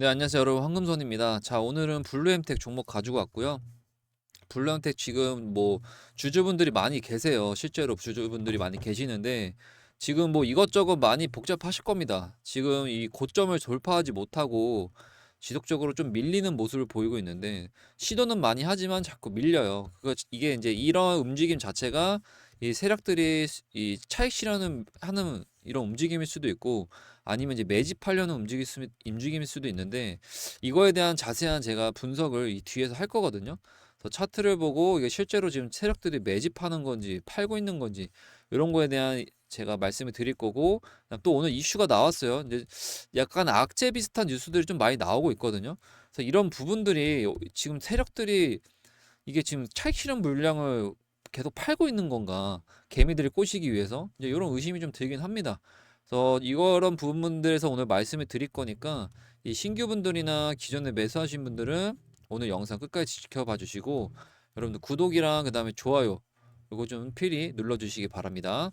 네, 안녕하세요. 여러분. 황금손입니다. 자, 오늘은 블루엠텍 종목 가지고 왔고요. 블루엠텍 지금 뭐 주주분들이 많이 계세요. 실제로 주주분들이 많이 계시는데 지금 뭐 이것저것 많이 복잡하실 겁니다. 지금 이 고점을 돌파하지 못하고 지속적으로 좀 밀리는 모습을 보이고 있는데 시도는 많이 하지만 자꾸 밀려요. 그거 이게 이제 이런 움직임 자체가 이 세력들이 이 차익 실현을 하는 이런 움직임일 수도 있고 아니면 이제 매집하려는 움직임 수- 움직임일 수도 있는데 이거에 대한 자세한 제가 분석을 이 뒤에서 할 거거든요. 그래서 차트를 보고 이게 실제로 지금 세력들이 매집하는 건지 팔고 있는 건지 이런 거에 대한 제가 말씀을 드릴 거고 또 오늘 이슈가 나왔어요. 이제 약간 악재 비슷한 뉴스들이 좀 많이 나오고 있거든요. 그래서 이런 부분들이 지금 세력들이 이게 지금 실현 물량을 계속 팔고 있는 건가? 개미들이 꼬시기 위해서 이제 이런 의심이 좀 들긴 합니다. 그래서 이런 부분들에서 오늘 말씀을 드릴 거니까 이 신규 분들이나 기존에 매수하신 분들은 오늘 영상 끝까지 지켜봐 주시고 여러분들 구독이랑 그다음에 좋아요 이거 좀 필히 눌러 주시기 바랍니다.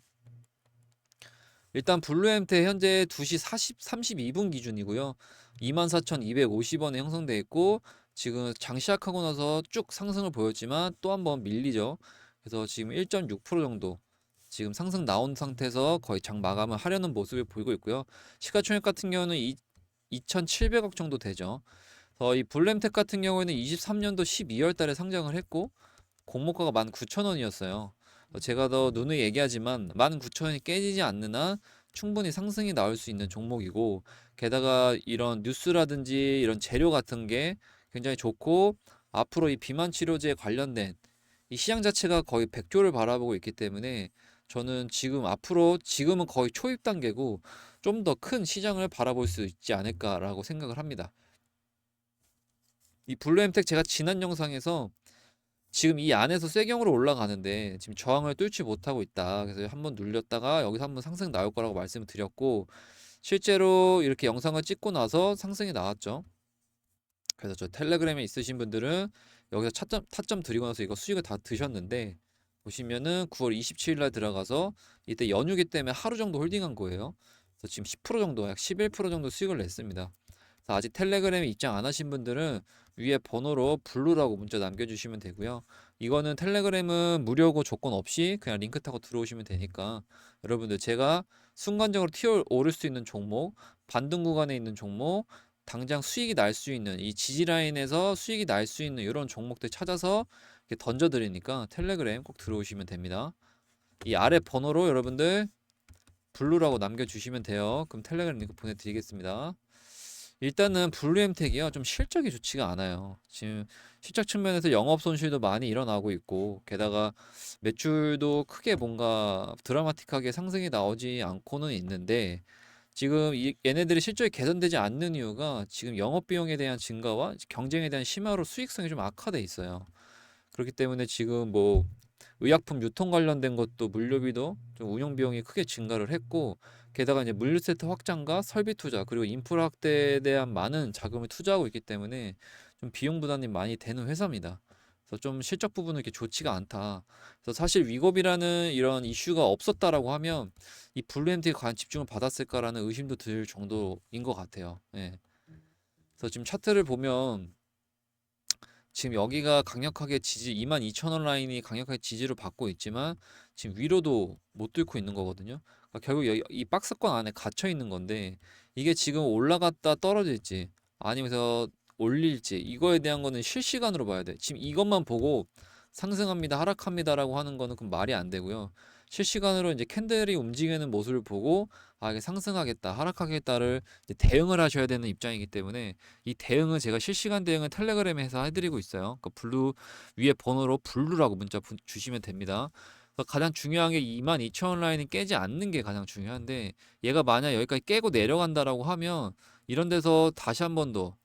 일단 블루엠테 현재 2시 40, 32분 기준이고요. 24,250원에 형성돼 있고 지금 장 시작하고 나서 쭉 상승을 보였지만 또 한번 밀리죠. 그래서 지금 1.6% 정도 지금 상승 나온 상태에서 거의 장 마감을 하려는 모습을 보이고 있고요. 시가총액 같은 경우는 2, 2,700억 정도 되죠. 이 블루엠텍 같은 경우에는 23년도 12월 달에 상장을 했고 공모가가 19,000원이었어요. 제가 더 누누이 얘기하지만 19,000원이 깨지지 않는 한 충분히 상승이 나올 수 있는 종목이고 게다가 이런 뉴스라든지 이런 재료 같은 게 굉장히 좋고 앞으로 이 비만 치료제에 관련된 이 시장 자체가 거의 100조를 바라보고 있기 때문에 저는 지금 앞으로 지금은 거의 초입 단계고 좀 더 큰 시장을 바라볼 수 있지 않을까라고 생각을 합니다. 이 블루엠텍 제가 지난 영상에서 지금 이 안에서 쇠경으로 올라가는데 지금 저항을 뚫지 못하고 있다. 그래서 한번 눌렸다가 여기서 한번 상승 나올 거라고 말씀을 드렸고 실제로 이렇게 영상을 찍고 나서 상승이 나왔죠. 그래서 저 텔레그램에 있으신 분들은 여기서 타점, 타점 드리고 나서 이거 수익을 다 드셨는데 보시면은 9월 27일 날 들어가서 이때 연휴기 때문에 하루 정도 홀딩한 거예요. 그래서 지금 10% 정도, 약 11% 정도 수익을 냈습니다. 그래서 아직 텔레그램에 입장 안 하신 분들은 위에 번호로 블루라고 문자 남겨주시면 되고요. 이거는 텔레그램은 무료고 조건 없이 그냥 링크 타고 들어오시면 되니까 여러분들 제가 순간적으로 튀어 오를 수 있는 종목, 반등 구간에 있는 종목, 당장 수익이 날 수 있는 이 지지 라인에서 수익이 날 수 있는 이런 종목들 찾아서 던져 드리니까 텔레그램 꼭 들어오시면 됩니다. 이 아래 번호로 여러분들 블루라고 남겨 주시면 돼요. 그럼 텔레그램 링크 보내 드리겠습니다. 일단은 블루엠텍이요 좀 실적이 좋지가 않아요. 지금 실적 측면에서 영업 손실도 많이 일어나고 있고 게다가 매출도 크게 뭔가 드라마틱하게 상승이 나오지 않고는 있는데 지금 이 얘네들이 실적이 개선되지 않는 이유가 지금 영업 비용에 대한 증가와 경쟁에 대한 심화로 수익성이 좀 악화돼 있어요. 그렇기 때문에 지금 뭐 의약품 유통 관련된 것도 물류비도 좀 운영 비용이 크게 증가를 했고 게다가 이제 물류세트 확장과 설비 투자 그리고 인프라 확대에 대한 많은 자금을 투자하고 있기 때문에 좀 비용 부담이 많이 되는 회사입니다. 그래서 좀 실적 부분은 이렇게 좋지가 않다. 그래서 사실 위급이라는 이런 이슈가 없었다라고 하면 이 블루엠티에 과연 집중을 받았을까라는 의심도 들 정도인 것 같아요. 예. 그래서 지금 차트를 보면 지금 여기가 강력하게 지지 22,000원 라인이 강력하게 지지를 받고 있지만 지금 위로도 못 뚫고 있는 거거든요. 그러니까 결국 여기 이 박스권 안에 갇혀 있는 건데 이게 지금 올라갔다 떨어질지 아니면서 올릴지 이거에 대한 거는 실시간으로 봐야 돼. 지금 이것만 보고 상승합니다, 하락합니다라고 하는 거는 그럼 말이 안 되고요. 실시간으로 이제 캔들이 움직이는 모습을 보고 아 이게 상승하겠다, 하락하겠다를 대응을 하셔야 되는 입장이기 때문에 이 대응은 제가 실시간 대응은 텔레그램에서 해드리고 있어요. 그 블루 위에 번호로 블루라고 문자 부- 주시면 됩니다. 그래서 가장 중요한 게 22,000원 라인이 깨지 않는 게 가장 중요한데 얘가 만약 여기까지 깨고 내려간다라고 하면 이런 데서 다시 한 번 더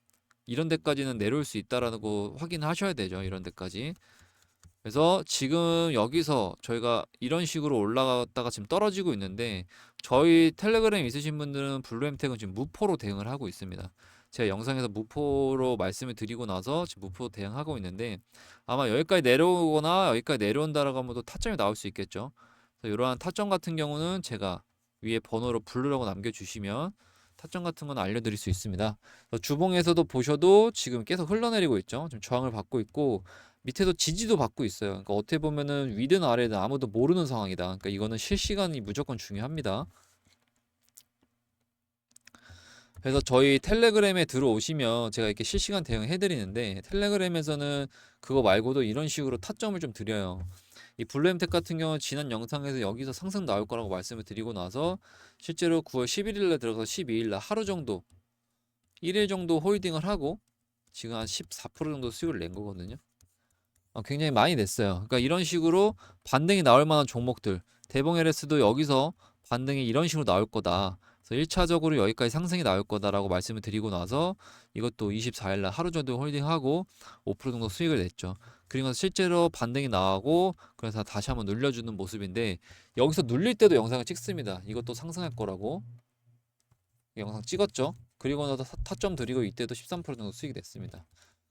이런 데까지는 내려올 수 있다라는 거 확인하셔야 되죠. 이런 데까지. 그래서 지금 여기서 저희가 이런 식으로 올라갔다가 지금 떨어지고 있는데 저희 텔레그램 있으신 분들은 블루엠텍은 지금 무포로 대응을 하고 있습니다. 제가 영상에서 무포로 말씀을 드리고 나서 지금 무포 대응하고 있는데 아마 여기까지 내려오거나 여기까지 내려온다라고 하면 또 타점이 나올 수 있겠죠. 그래서 이러한 타점 같은 경우는 제가 위에 번호로 블루라고 남겨주시면 타점 같은 건 알려드릴 수 있습니다. 주봉에서도 보셔도 지금 계속 흘러내리고 있죠. 지금 저항을 받고 있고 밑에도 지지도 받고 있어요. 그러니까 어떻게 보면은 위든 아래든 아무도 모르는 상황이다. 그러니까 이거는 실시간이 무조건 중요합니다. 그래서 저희 텔레그램에 들어오시면 제가 이렇게 실시간 대응해 드리는데 텔레그램에서는 그거 말고도 이런 식으로 타점을 좀 드려요. 이 블루엠텍 같은 경우는 지난 영상에서 여기서 상승 나올 거라고 말씀을 드리고 나서 실제로 9월 11일에 들어가서 12일날 하루 정도 1일 정도 홀딩을 하고 지금 한 14% 정도 수익을 낸 거거든요. 어, 굉장히 많이 냈어요. 그러니까 이런 식으로 반등이 나올 만한 종목들 대봉 LS도 여기서 반등이 이런 식으로 나올 거다. 그래서 1차적으로 여기까지 상승이 나올 거다라고 말씀을 드리고 나서 이것도 24일 날 하루 정도 홀딩하고 5% 정도 수익을 냈죠. 그리고 실제로 반등이 나오고 그래서 다시 한번 눌려주는 모습인데 여기서 눌릴 때도 영상을 찍습니다. 이것도 상승할 거라고 영상 찍었죠. 그리고 나서 타- 타점 드리고 이때도 13% 정도 수익이 됐습니다.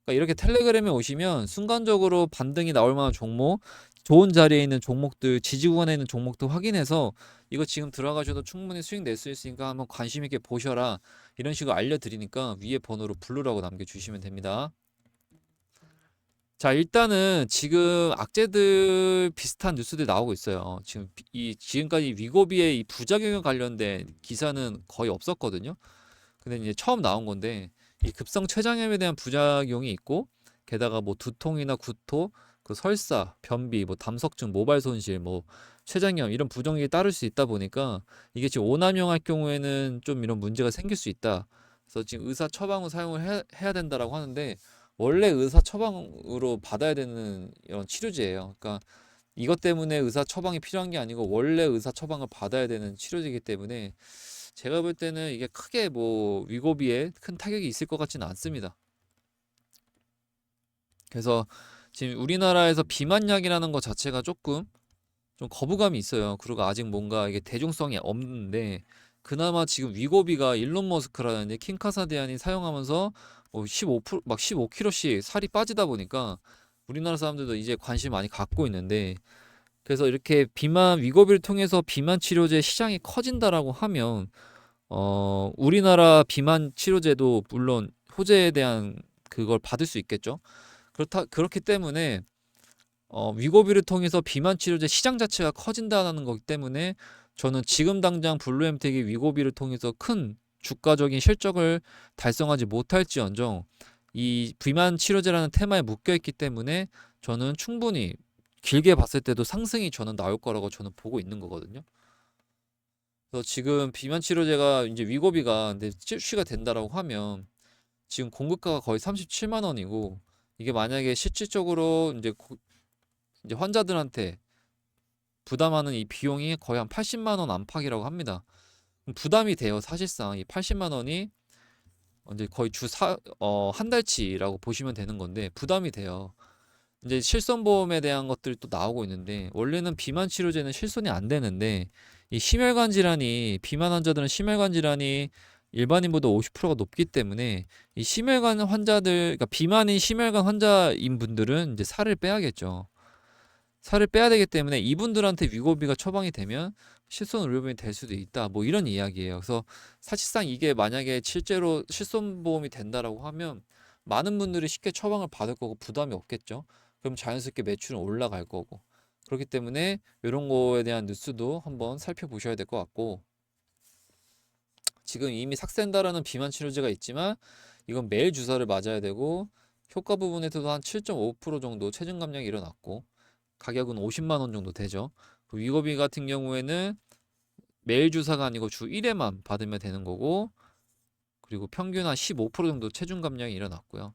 그러니까 이렇게 텔레그램에 오시면 순간적으로 반등이 나올 만한 종목, 좋은 자리에 있는 종목들, 지지 구간에 있는 종목들 확인해서 이거 지금 들어가셔도 충분히 수익 낼 수 있으니까 한번 관심 있게 보셔라. 이런 식으로 알려드리니까 위에 번호로 블루라고 남겨주시면 됩니다. 자, 일단은 지금 악재들 비슷한 뉴스들이 나오고 있어요. 지금 비- 이 지금까지 위고비의 이 부작용에 관련된 기사는 거의 없었거든요. 근데 이제 처음 나온 건데 이 급성 췌장염에 대한 부작용이 있고 게다가 뭐 두통이나 구토, 그 설사, 변비, 뭐 담석증, 모발 손실, 뭐 췌장염 이런 부정이 따를 수 있다 보니까 이게 지금 오남용할 경우에는 좀 이런 문제가 생길 수 있다. 그래서 지금 의사 처방을 사용을 해, 해야 된다라고 하는데 원래 의사 처방으로 받아야 되는 이런 치료제예요. 그러니까 이것 때문에 의사 처방이 필요한 게 아니고 원래 의사 처방을 받아야 되는 치료제이기 때문에 제가 볼 때는 이게 크게 뭐 위고비에 큰 타격이 있을 것 같지는 않습니다. 그래서 지금 우리나라에서 비만약이라는 것 자체가 조금 좀 거부감이 있어요. 그리고 아직 뭔가 이게 대중성이 없는데 그나마 지금 위고비가 일론 머스크라는 킹카사디안이 사용하면서 뭐 15%막 15kg씩 살이 빠지다 보니까 우리나라 사람들도 이제 관심 많이 갖고 있는데 그래서 이렇게 비만 위고비를 통해서 비만 치료제 시장이 커진다라고 하면 어 우리나라 비만 치료제도 물론 호재에 대한 그걸 받을 수 있겠죠. 그렇다 그렇기 때문에 어 위고비를 통해서 비만 치료제 시장 자체가 커진다는 거기 때문에 저는 지금 당장 블루엠텍이 위고비를 통해서 큰 주가적인 실적을 달성하지 못할지언정 이 비만 치료제라는 테마에 묶여 있기 때문에 저는 충분히 길게 봤을 때도 상승이 저는 나올 거라고 저는 보고 있는 거거든요. 그래서 지금 비만 치료제가 이제 위고비가 근데 출시가 된다라고 하면 지금 공급가가 거의 37만 원이고 이게 만약에 실질적으로 이제 고- 이제 환자들한테 부담하는 이 비용이 거의 한 80만 원 안팎이라고 합니다. 부담이 돼요. 사실상 이 80만 원이 이제 거의 주 사, 어, 한 달치라고 보시면 되는 건데 부담이 돼요. 이제 실손보험에 대한 것들이 또 나오고 있는데 원래는 비만 치료제는 실손이 안 되는데 이 심혈관 질환이 비만 환자들은 심혈관 질환이 일반인보다 50%가 높기 때문에 이 심혈관 환자들 그러니까 비만인 심혈관 환자인 분들은 이제 살을 빼야겠죠. 살을 빼야 되기 때문에 이분들한테 위고비가 처방이 되면 실손 의료비용이 될 수도 있다. 뭐 이런 이야기예요. 그래서 사실상 이게 만약에 실제로 실손 보험이 된다라고 하면 많은 분들이 쉽게 처방을 받을 거고 부담이 없겠죠. 그럼 자연스럽게 매출은 올라갈 거고. 그렇기 때문에 이런 거에 대한 뉴스도 한번 살펴보셔야 될 것 같고 지금 이미 삭센다라는 비만 치료제가 있지만 이건 매일 주사를 맞아야 되고 효과 부분에서도 한 7.5% 정도 체중 감량이 일어났고 가격은 50만 원 정도 되죠. 그 위고비 같은 경우에는 매일 주사가 아니고 주 1회만 받으면 되는 거고 그리고 평균 한 15% 정도 체중 감량이 일어났고요.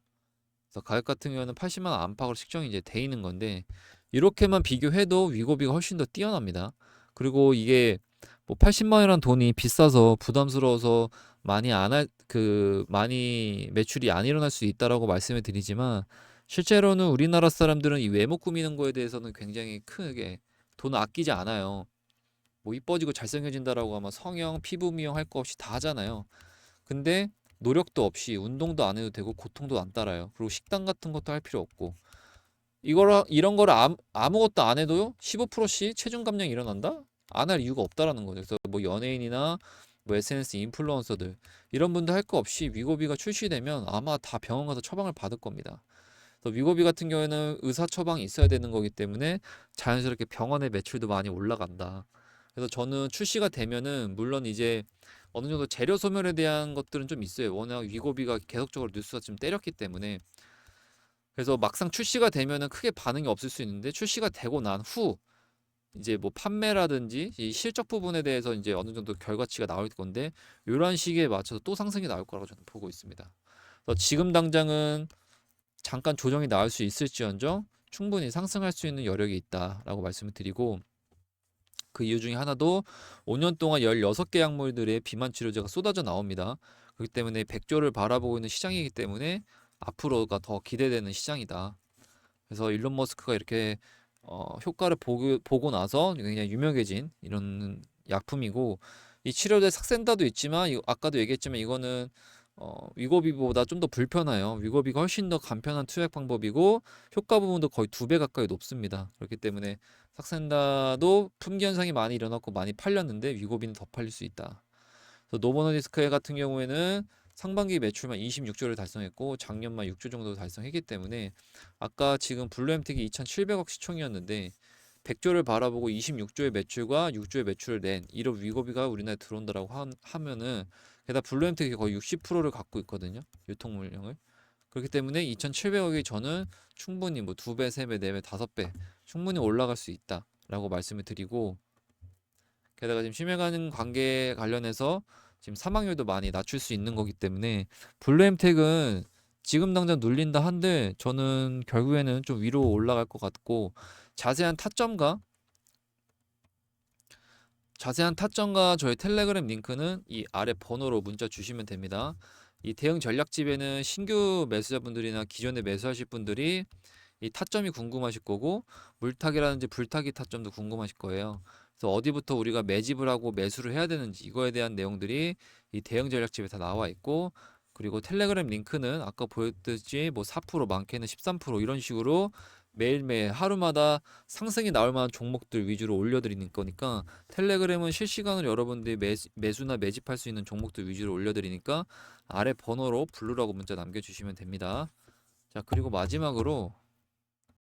그래서 가격 같은 경우에는 80만 원 안팎으로 측정이 이제 돼 있는 건데 이렇게만 비교해도 위고비가 훨씬 더 뛰어납니다. 그리고 이게 뭐 80만 원이라는 돈이 비싸서 부담스러워서 많이 안 할 그 많이 매출이 안 일어날 수 있다라고 말씀을 드리지만 실제로는 우리나라 사람들은 이 외모 꾸미는 거에 대해서는 굉장히 크게 돈을 아끼지 않아요. 뭐 이뻐지고 잘생겨진다라고 하면 성형, 피부 미용 할 거 없이 다 하잖아요. 근데 노력도 없이 운동도 안 해도 되고 고통도 안 따라요. 그리고 식단 같은 것도 할 필요 없고 이거라 이런 거를 아무, 아무 것도 안 해도요 15%씩 체중 감량이 일어난다? 안 할 이유가 없다라는 거죠. 그래서 뭐 연예인이나 뭐 SNS 인플루언서들 이런 분들 할 거 없이 위고비가 출시되면 아마 다 병원 가서 처방을 받을 겁니다. 위고비 같은 경우에는 의사 처방이 있어야 되는 거기 때문에 자연스럽게 병원의 매출도 많이 올라간다. 그래서 저는 출시가 되면은 물론 이제 어느 정도 재료 소멸에 대한 것들은 좀 있어요. 워낙 위고비가 계속적으로 뉴스가 좀 때렸기 때문에 그래서 막상 출시가 되면은 크게 반응이 없을 수 있는데 출시가 되고 난 후 이제 뭐 판매라든지 이 실적 부분에 대해서 이제 어느 정도 결과치가 나올 건데 이런 시기에 맞춰서 또 상승이 나올 거라고 저는 보고 있습니다. 그래서 지금 당장은 잠깐 조정이 나올 수 있을지언정 충분히 상승할 수 있는 여력이 있다라고 말씀을 드리고 그 이유 중에 하나도 5년 동안 16개 약물들의 비만 치료제가 쏟아져 나옵니다. 그렇기 때문에 백조를 바라보고 있는 시장이기 때문에 앞으로가 더 기대되는 시장이다. 그래서 일론 머스크가 이렇게 어, 효과를 보고, 보고 나서 그냥 유명해진 이런 약품이고 이 치료제 삭센다도 있지만 이- 아까도 얘기했지만 이거는 어, 위고비보다 좀 더 불편해요. 위고비가 훨씬 더 간편한 투약 방법이고 효과 부분도 거의 두 배 가까이 높습니다. 그렇기 때문에 삭센다도 품귀 현상이 많이 일어났고 많이 팔렸는데 위고비는 더 팔릴 수 있다. 노보노디스크 같은 경우에는 상반기 매출만 26조를 달성했고 작년만 6조 정도 달성했기 때문에 아까 지금 블루엠텍이 2,700억 시총이었는데 100조를 바라보고 26조의 매출과 6조의 매출을 낸 이런 위고비가 우리나라에 들어온다라고 하, 하면은 게다가 블루엠텍이 거의 60%를 갖고 있거든요. 유통 물량을. 그렇기 때문에 2,700억이 저는 충분히 뭐 두 배, 세 배, 네 배, 다섯 배 충분히 올라갈 수 있다라고 말씀을 드리고 게다가 지금 심해가는 관계 관련해서 지금 사망률도 많이 낮출 수 있는 거기 때문에 블루엠텍은 지금 당장 눌린다 한들 저는 결국에는 좀 위로 올라갈 것 같고 자세한 타점과 자세한 타점과 저희 텔레그램 링크는 이 아래 번호로 문자 주시면 됩니다. 이 대응 전략집에는 신규 매수자분들이나 기존에 매수하실 분들이 이 타점이 궁금하실 거고 물타기라든지 불타기 타점도 궁금하실 거예요. 그래서 어디부터 우리가 매집을 하고 매수를 해야 되는지 이거에 대한 내용들이 이 대응 전략집에 다 나와 있고 그리고 텔레그램 링크는 아까 보였듯이 뭐 4% 많게는 13% 이런 식으로 매일매일 하루마다 상승이 나올 만한 종목들 위주로 올려드리는 거니까 텔레그램은 실시간으로 여러분들이 매수, 매수나 매집할 수 있는 종목들 위주로 올려드리니까 아래 번호로 블루라고 문자 남겨주시면 됩니다. 자 그리고 마지막으로